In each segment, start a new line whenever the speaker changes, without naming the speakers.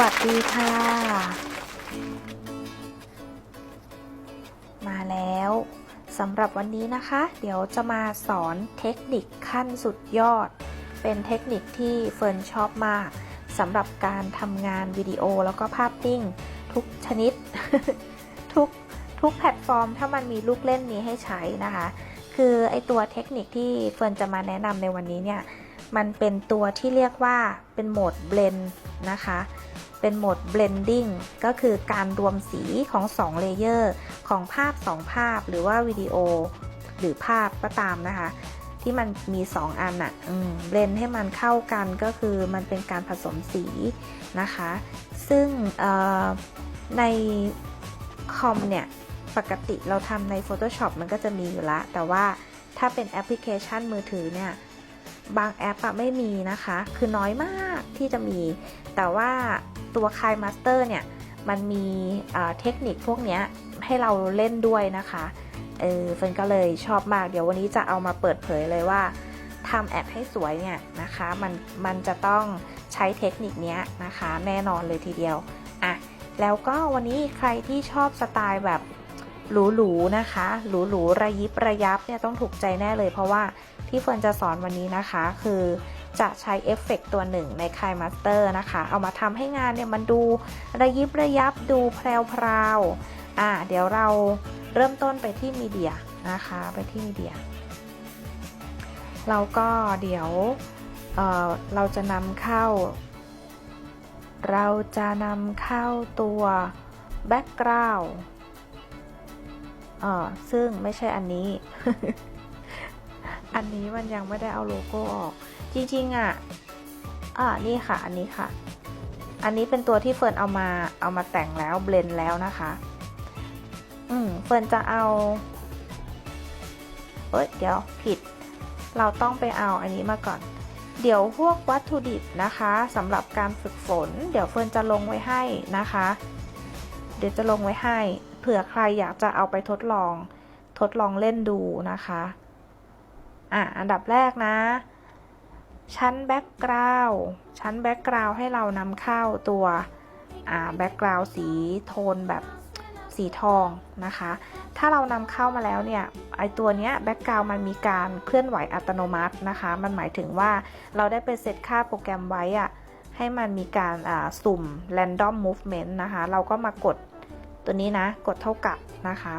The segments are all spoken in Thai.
วัสดีค่ะ มาแล้วสำหรับวันนี้นะคะ เดี๋ยวจะมาสอนเทคนิคขั้นสุดยอด เป็นเทคนิคที่เฟิร์นชอบมากสำหรับการทำงานวิดีโอแล้วก็ภาพนิ่ง ทุกชนิด ทุกทุกแพลตฟอร์ม ถ้ามันมีลูกเล่นนี้ให้ใช้นะคะ คือไอตัวเทคนิคที่เฟิร์นจะมาแนะนำในวันนี้เนี่ยมันเป็นตัวที่เรียกว่าเป็นโหมดเบลนนะคะ เป็นโหมด blending ก็คือการรวมสีของ2เลเยอร์ของภาพ 2 ภาพหรือว่าวิดีโอหรือภาพก็ตามนะคะ ที่มันมี 2 อันอะเบลนให้มันเข้ากันก็คือมันเป็นการผสมสีนะคะ ซึ่งในคอมเนี่ยปกติเราทำใน Photoshop มันก็จะมีอยู่ละแต่ว่าถ้าเป็นแอปพลิเคชันมือถือเนี่ย บางแอปอะไม่มีนะคะ คือน้อยมากที่จะมี แต่ว่า ตัว k i Master เนี่ยมันมีเทคนิคพวกนี้ให้เราเล่นด้วยนะคะ เออเฟิร์นก็เลยชอบมาก เดี๋ยววันนี้จะเอามาเปิดเผยเลยว่าทำแอปให้สวยเนี่ยนะคะ มันมันจะต้องใช้เทคนิคนี้นะคะ แน่นอนเลยทีเดียว อะ แล้วก็วันนี้ใครที่ชอบสไตล์แบบหรูๆนะคะ หรูๆระยิบระยับเนี่ยต้องถูกใจแน่เลยเพราะว่าที่เฟิร์นจะสอนวันนี้นะคะ คือ จะใช้เอฟเฟกตัวหนึ่งใน k ายมาสเตอร์นะคะ เอามาทำให้งานเนี่ยมันดูระยิบระยับดูแพรวๆอ่าเดี๋ยวเราเริ่มต้นไปที่มีเดียนะคะไปที่มีเดียเราก็เดี๋ยวเเราจะนำเข้า เราจะนำเข้าตัวแบ็กกราวด์ซึ่งไม่ใช่อันนี้ อันนี้มันยังไม่ได้เอาโลโก้ออก จริงๆอะ อ่า นี่ค่ะ อันนี้ค่ะ อันนี้เป็นตัวที่เฟิร์นเอามา เอามาแต่งแล้วเบลนแล้วนะคะ อืม เฟิร์นจะเอา เอ้ย เดี๋ยวผิด เราต้องไปเอาอันนี้มาก่อน เดี๋ยวพวกวัตถุดิบนะคะสำหรับการฝึกฝน เดี๋ยวเฟิร์นจะลงไว้ให้นะคะ เดี๋ยวจะลงไว้ให้ เผื่อใครอยากจะเอาไปทดลอง ทดลองเล่นดูนะคะ อะอันดับแรกนะ ชั้นแบ็กกราวด์ชั้นแบ็กกราวด์ให้เรานำเข้าตัวอ่าแบ็กกราวด์สีโทนแบบสีทองนะคะ ถ้าเรานำเข้ามาแล้วเนี่ยไอตัวเนี้ยแบ็กกราวมันมีการเคลื่อนไหวอัตโนมัตินะคะ มันหมายถึงว่าเราได้ไปเซตค่าโปรแกรมไว้อะให้มันมีการสุ่ม random movement นะคะ เราก็มากดตัวนี้นะ กดเท่ากับนะคะ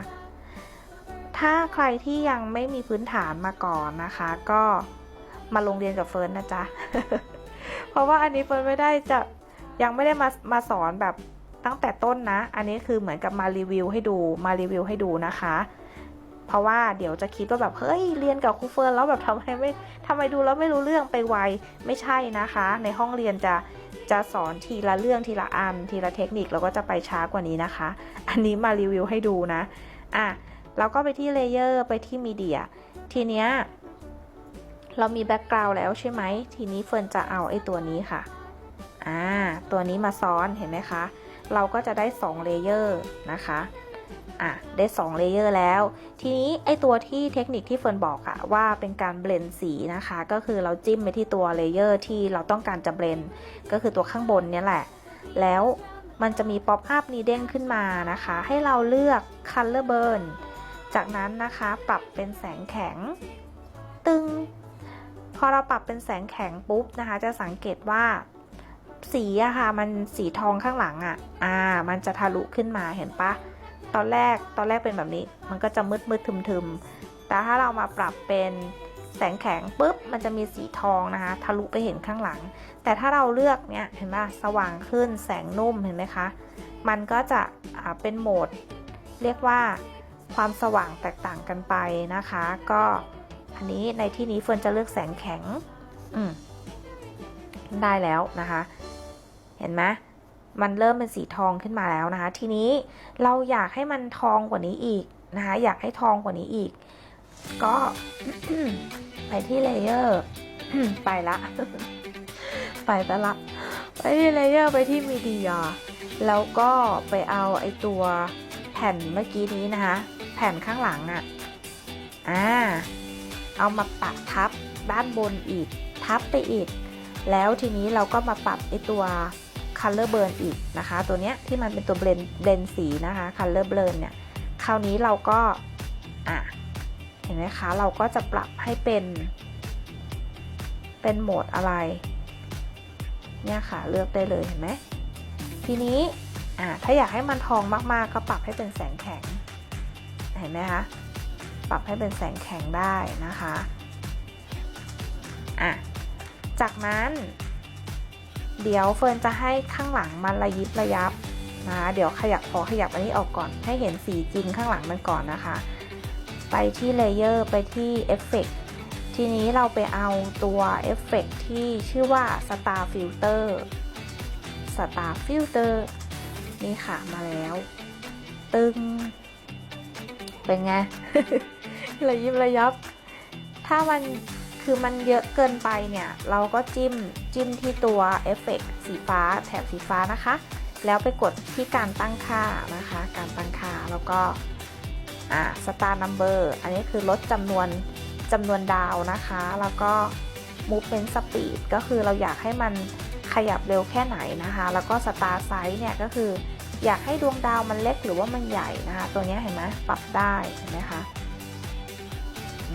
ถ้าใครที่ยังไม่มีพื้นฐานมาก่อนนะคะ ก็มาลงเรียนกับเฟิร์นนะจ๊ะ เพราะว่าอันนี้เฟิร์นไม่ได้จะยังไม่ได้มามาสอนแบบตั้งแต่ต้นนะ อันนี้คือเหมือนกับมารีวิวให้ดูมารีวิวให้ดูนะคะ เพราะว่าเดี๋ยวจะคิดว่าแบบเฮ้ยเรียนกับครูเฟิร์นแล้วแบบทำไมไม่ทำไมดูแล้วไม่รู้เรื่องไปไวไม่ใช่นะคะ ในห้องเรียนจะจะสอนทีละเรื่องทีละอัน ทีละเทคนิคแล้วก็จะไปช้ากว่านี้นะคะ อันนี้มารีวิวให้ดูนะอะ เราก็ไปที่เลเยอร์ไปที่มีเดียทีเนี้ยเรามีแบ็กกราวด์แล้วใช่ไหม ทีนี้เฟิร์นจะเอาไอ้ตัวนี้ค่ะ อ่า ตัวนี้มาซ้อนเห็นไหมคะ เราก็จะได้2เลเยอร์นะคะ อะ ได้2เลเยอร์แล้ว ทีนี้ไอ้ตัวที่เทคนิคที่เฟิร์นบอกอะว่าเป็นการเบลนสีนะคะ ก็คือเราจิ้มไปที่ตัวเลเยอร์ที่เราต้องการจะเบลนก็คือตัวข้างบนนี้แหละ แล้วมันจะมีป๊อปอัพนี้เด้งขึ้นมานะคะ ให้เราเลือก Color Burn จากนั้นนะคะปรับเป็นแสงแข็ง ตึง พอเราปรับเป็นแสงแข็งปุ๊บนะคะ จะสังเกตว่าสีอะค่ะมันสีทองข้างหลังอะอ่า มันจะทะลุขึ้นมาเห็นปะตอนแรกตอนแรกเป็นแบบนี้ มันก็จะมืดมืดทึมทึมแต่ถ้าเรามาปรับเป็นแสงแข็งปุ๊บมันจะมีสีทองนะคะ ทะลุไปเห็นข้างหลัง แต่ถ้าเราเลือกเนี่ยเห็นปะสว่างขึ้นแสงนุ่มเห็นไหมคะ มันก็จะเป็นโหมด เรียกว่า ความสว่างแตกต่างกันไปนะคะ ก็อันนี้ในที่นี้เฟิร์นจะเลือกแสงแข็ง อืมได้แล้วนะคะ เห็นไหมมันเริ่มเป็นสีทองขึ้นมาแล้วนะคะ ทีนี้เราอยากให้มันทองกว่านี้อีกนะคะ อยากให้ทองกว่านี้อีก ก็ไปที่เลเยอร์ไปละ ไปแตละ ไปที่เลเยอร์ไปที่มีเดียแล้วก็ไปเอาไอตัวแผ่นเมื่อกี้นี้นะคะ แผ่นข้างหลังอะ่ะ อ่า เอามาปักทับด้านบนอีก ทับไปอีก แล้วทีนี้เราก็มาปรับไอตัว color burn อีกนะคะ ตัวเนี้ยที่มันเป็นตัวเบลนเบลนสีนะคะ color burn เนี่ย คราวนี้เราก็ อะ เห็นไหมคะ เราก็จะปรับให้เป็น เป็นโหมดอะไร เนี่ยค่ะ เลือกได้เลยเห็นไหม ทีนี้ อ่าถ้าอยากให้มันทองมากๆ ก็ปรับให้เป็นแสงแข็ง เห็นไหมคะ ปรับให้เป็นแสงแข็งได้นะคะอะจากนั้น เดี๋ยวเฟิร์นจะให้ข้างหลังมันระยิบระยับนะะเดี๋ยวขยับขอขยับอันนี้ออกก่อน ให้เห็นสีจริงข้างหลังมันก่อนนะคะ ไปที่เลเยอร์ไปที่เอฟเฟกทีนี้เราไปเอาตัวเอฟเฟกที่ชื่อว่า Star Filter Star Filter นี่ค่ะมาแล้ว ตึง เป็นไงระยิบระยับ ถ้ามันคือมันเยอะเกินไปเนี่ย เราก็จิ้มจิ้มที่ตัวเอฟเฟกสีฟ้าแถบสีฟ้านะคะ แล้วไปกดที่การตั้งค่านะคะ การตั้งค่าแล้วก็อ่า star number อันนี้คือลดจำนวนจำนวนดาวนะคะ แล้วก็ movement speed ก็คือเราอยากให้มัน ขยับเร็วแค่ไหนนะคะ แล้วก็ star size เนี่ยก็คืออยากให้ดวงดาวมันเล็กหรือว่ามันใหญ่นะคะ ตัวนี้เห็นไหมปรับได้เห็นไหมคะ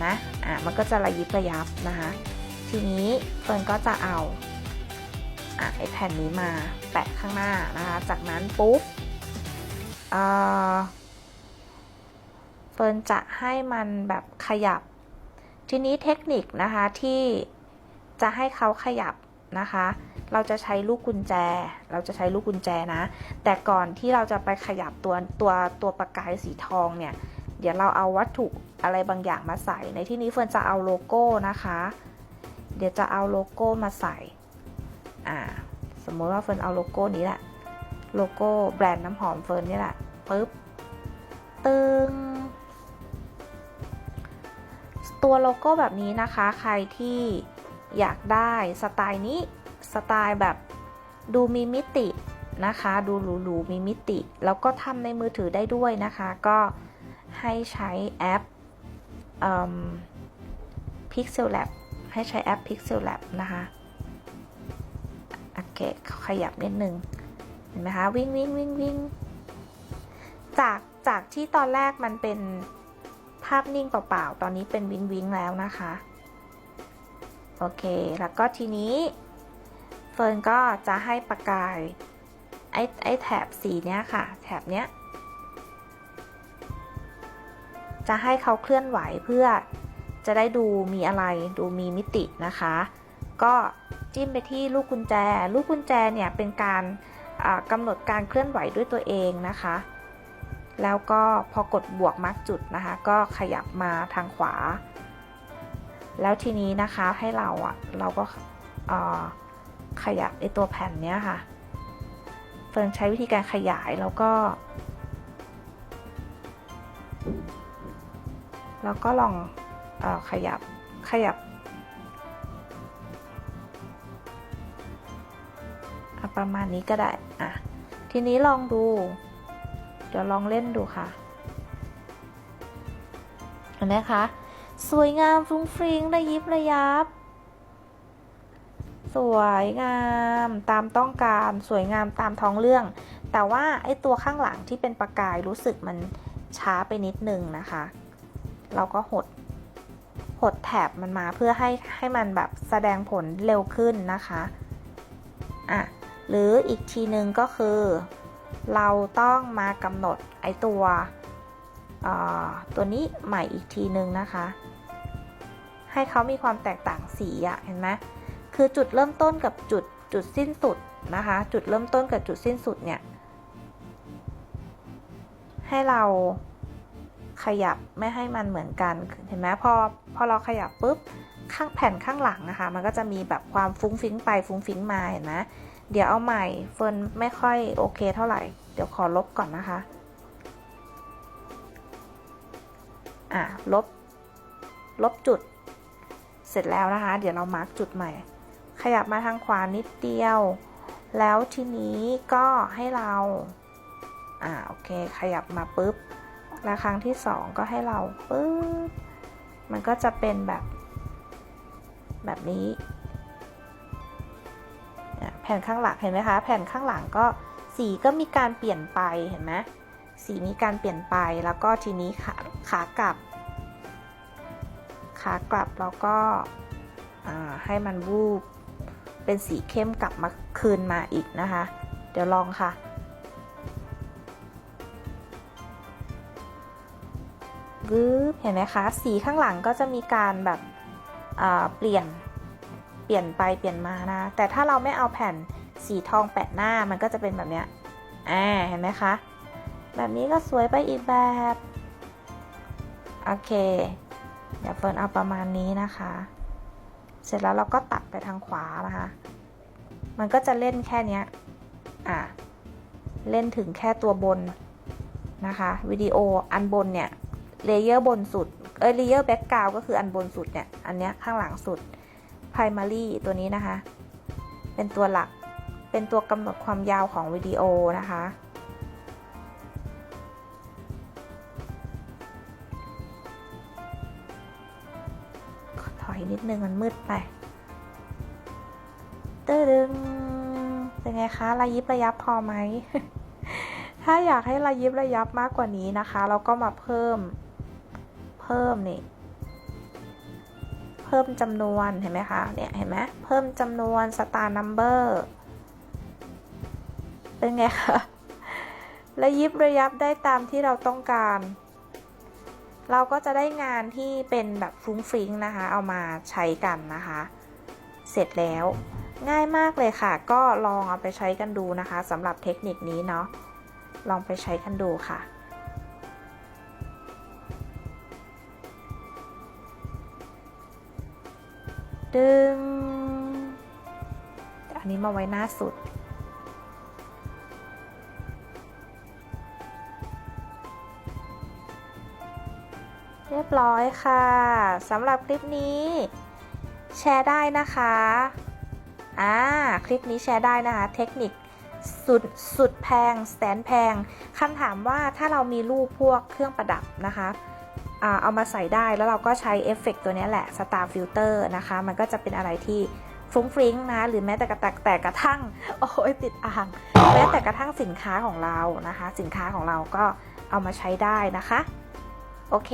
นะอะมันก็จะระยิบระยับนะคะ ทีนี้เฟิร์นก็จะเอาอะไอแผ่นนี้มาแปะข้างหน้านะคะ จากนั้นปุ๊บเอ่อเฟิร์นจะให้มันแบบขยับ ทีนี้เทคนิคนะคะที่จะให้เขาขยับ นะคะ เราจะใช้ลูกกุญแจ เราจะใช้ลูกกุญแจนะ แต่ก่อนที่เราจะไปขยับตัวตัวตัวประกายสีทองเนี่ย เดี๋ยวเราเอาวัตถุอะไรบางอย่างมาใส่ ในที่นี้เฟิร์นจะเอาโลโก้นะคะ เดี๋ยวจะเอาโลโก้มาใส่ อ่า สมมติว่าเฟิร์นเอาโลโก้นี้แหละ โลโก้แบรนด์น้ำหอมเฟิร์นนี่แหละปึ๊บ ตึงตัวโลโก้แบบนี้นะคะ ใครที่ อยากได้สไตล์นี้สไตล์แบบดูมีมิตินะคะ ดูหรูๆมีมิติ แล้วก็ทำในมือถือได้ด้วยนะคะ ก็ให้ใช้แอป Pixel Lab ให้ใช้แอป Pixel Lab นะคะโอเคขยับนิดนึงเห็นไหมคะวิ่งวิ่งวิ่งวิ่งจากจากที่ตอนแรกมันเป็นภาพนิ่งเปล่าๆ ตอนนี้เป็นวิ่งวิ่งแล้วนะคะ โอเค แล้วก็ทีนี้ เฟิร์นก็จะให้ประกายไอ้ไอ้แถบสีเนี้ยค่ะ แถบเนี้ย จะให้เขาเคลื่อนไหวเพื่อจะได้ดูมีอะไรดูมีมิตินะคะ ก็จิ้มไปที่ลูกกุญแจ ลูกกุญแจเนี่ยเป็นการกำหนดการเคลื่อนไหวด้วยตัวเองนะคะ แล้วก็พอกดบวกมาร์กจุดนะคะ ก็ขยับมาทางขวา แล้วทีนี้นะคะให้เราอะเราก็ขยับไอตัวแผ่นเนี้ยค่ะ เฟิร์นใช้วิธีการขยายแล้วก็ แล้วก็ลองอขยับขยับประมาณนี้ก็ได้อะทีนี้ลองดู เดี๋ยวลองเล่นดูค่ะ เห็นไหมคะ สวยงามฟรุ้งฟริ้งระยิบระยับ สวยงามตามต้องการสวยงามตามท้องเรื่อง แต่ว่าไอตัวข้างหลังที่เป็นประกายรู้สึกมันช้าไปนิดนึงนะคะ เราก็หดหดแถบมันมาเพื่อให้ให้มันแบบแสดงผลเร็วขึ้นนะคะอะหรืออีกทีนึงก็คือ เราต้องมากำหนดไอตัว ตัวนี้ใหม่อีกทีนึงนะคะ ให้เขามีความแตกต่างสีอะเห็นไหมคือจุดเริ่มต้นกับจุดจุดสิ้นสุดนะคะ จุดเริ่มต้นกับจุดสิ้นสุดเนี่ย ให้เราขยับไม่ให้มันเหมือนกันเห็นไหมพอพอเราขยับปุ๊บข้างแผ่นข้างหลังนะคะ มันก็จะมีแบบความฟุ้งฟิ้งไปฟุ้งฟิ้งมาเห็นไหมเดี๋ยวเอาใหม่เฟิร์นไม่ค่อยโอเคเท่าไหร่ เดี๋ยวขอลบก่อนนะคะ อะลบ ลบจุด เสร็จแล้วนะคะ เดี๋ยวเรามาร์กจุดใหม่ ขยับมาทางขวานิดเดียว แล้วทีนี้ก็ให้เราอ่าโอเค ขยับมาปุ๊บ แล้วครั้งที่สองก็ให้เราปุ๊บ มันก็จะเป็นแบบ แบบนี้ แผ่นข้างหลังเห็นไหมคะ แผ่นข้างหลังก็สีก็มีการเปลี่ยนไปเห็นไหมสีมีการเปลี่ยนไปแล้วก็ทีนี้ขา ขากลับ ขากลับแล้วก็ให้มันวูบเป็นสีเข้มกลับมาคืนมาอีกนะคะ เดี๋ยวลองค่ะ วืบเห็นไหมคะ สีข้างหลังก็จะมีการแบบเปลี่ยน เปลี่ยนไปเปลี่ยนมานะ แต่ถ้าเราไม่เอาแผ่นสีทองแปะหน้ามันก็จะเป็นแบบเนี้ยอ่าเห็นไหมคะ แบบนี้ก็สวยไปอีกแบบ โอเค เดี๋ยวเฟิร์นเอาประมาณนี้นะคะ เสร็จแล้วเราก็ตัดไปทางขวานะคะ มันก็จะเล่นแค่นี้อ่าเล่นถึงแค่ตัวบนนะคะ วิดีโออันบนเนี่ย เลเยอร์บนสุด เอ้ยเลเยอร์แบ็กกราวก็คืออันบนสุดเนี่ย อันเนี้ยข้างหลังสุด primary ตัวนี้นะคะ เป็นตัวหลัก เป็นตัวกำหนดความยาวของวิดีโอนะคะ นิดนึงมันมืดไปตึดึงเป็นไงคะระยิบระยับพอไหม ถ้าอยากให้ระยิบระยับมากกว่านี้นะคะ เราก็มาเพิ่ม เพิ่มนี่ เพิ่มจำนวนเห็นไหมคะ เนี่ยเห็นไหมเพิ่มจำนวน star number เป็นไงคะระยิบระยับได้ตามที่เราต้องการ เราก็จะได้งานที่เป็นแบบฟรุ้งฟริ้งนะคะ เอามาใช้กันนะคะ เสร็จแล้ว ง่ายมากเลยค่ะ ก็ลองเอาไปใช้กันดูนะคะสำหรับเทคนิคนี้เนาะลองไปใช้กันดูค่ะดึง อันนี้มาไว้หน้าสุด รียบร้อยค่ะสำหรับคลิปนี้ แชร์ได้นะคะอ่าคลิปนี้แชร์ได้นะคะ เทคนิคสุดสุดแพงแสนแพงคำถามว่าถ้าเรามีรูปพวกเครื่องประดับนะคะเอามาใส่ได้แล้วเราก็ใช้เอฟเฟกตัวนี้แหละ Star Filter นะคะ มันก็จะเป็นอะไรที่ฟุ้งฟริ้งนะ หรือแม้แต่กระแต่แต่กระทั่ง โอ้ยติดอ่าง แม้แต่กระทั่งสินค้าของเรานะคะ สินค้าของเราก็เอามาใช้ได้นะคะ โอเค